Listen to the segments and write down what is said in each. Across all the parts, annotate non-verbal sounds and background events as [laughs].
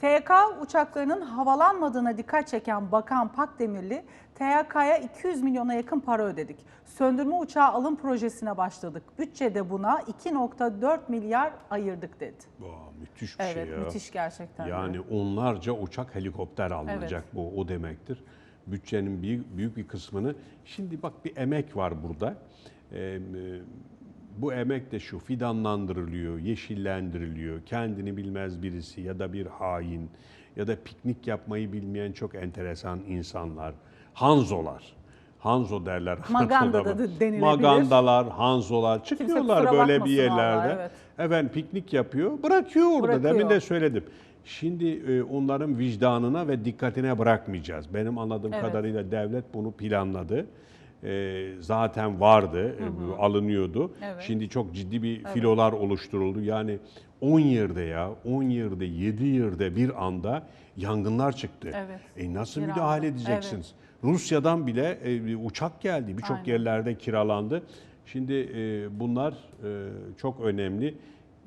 TYK uçaklarının havalanmadığına dikkat çeken Bakan Pakdemirli, TYK'ya 200 milyona yakın para ödedik. Söndürme uçağı alım projesine başladık. Bütçede buna 2.4 milyar ayırdık dedi. Vay, müthiş bir Evet, şey ya. müthiş gerçekten. de. Yani onlarca uçak helikopter alınacak Evet. bu o demektir. Bütçenin büyük, büyük bir kısmını şimdi bak bir emek var burada. Ee, bu emek de şu fidanlandırılıyor, yeşillendiriliyor. Kendini bilmez birisi ya da bir hain ya da piknik yapmayı bilmeyen çok enteresan insanlar, hanzolar. Hanzo derler. [laughs] Maganda da denilebilir. Magandalar, hanzolar çıkıyorlar böyle bir yerlerde. evet. Efendim piknik yapıyor, bırakıyor orada. Bırakıyor. Demin de söyledim. Şimdi e, onların vicdanına ve dikkatine bırakmayacağız. Benim anladığım Evet. kadarıyla devlet bunu planladı. E, zaten vardı, e, alınıyordu. Evet. Şimdi çok ciddi bir filolar oluşturuldu. Yani 10 yerde ya, 10 yerde, 7 yerde bir anda yangınlar çıktı. Evet. E nasıl Bir müdahale anda, edeceksiniz? Rusya'dan bile e, uçak geldi. Birçok yerlerde kiralandı. Şimdi e, bunlar e, çok önemli.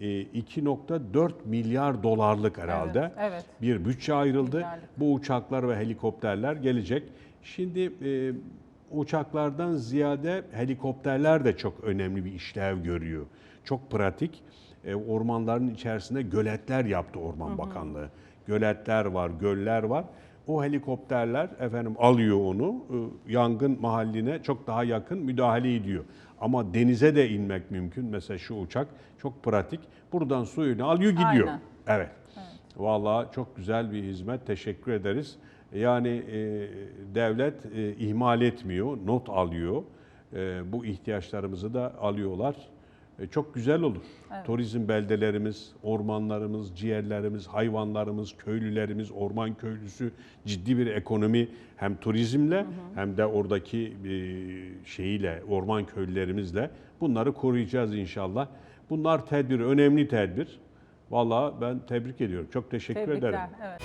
E, 2.4 milyar dolarlık herhalde Evet, evet. bir bütçe ayrıldı. Milyarlık. Bu uçaklar ve helikopterler gelecek. Şimdi e, uçaklardan ziyade helikopterler de çok önemli bir işlev görüyor. Çok pratik. E, ormanların içerisinde göletler yaptı Orman Bakanlığı. Göletler var, göller var. O helikopterler efendim alıyor onu e, yangın mahalline çok daha yakın müdahale ediyor. Ama denize de inmek mümkün. Mesela şu uçak çok pratik. Buradan suyunu alıyor gidiyor. Aynen. Evet. Vallahi çok güzel bir hizmet. Teşekkür ederiz. Yani e, devlet e, ihmal etmiyor, not alıyor. E, bu ihtiyaçlarımızı da alıyorlar. E, çok güzel olur. Turizm beldelerimiz, ormanlarımız, ciğerlerimiz, hayvanlarımız, köylülerimiz, orman köylüsü ciddi bir ekonomi hem turizmle hem de oradaki e, şeyiyle, orman köylülerimizle bunları koruyacağız inşallah. Bunlar tedbir, önemli tedbir. Vallahi ben tebrik ediyorum. Çok teşekkür ederim. Tebrikler. Evet.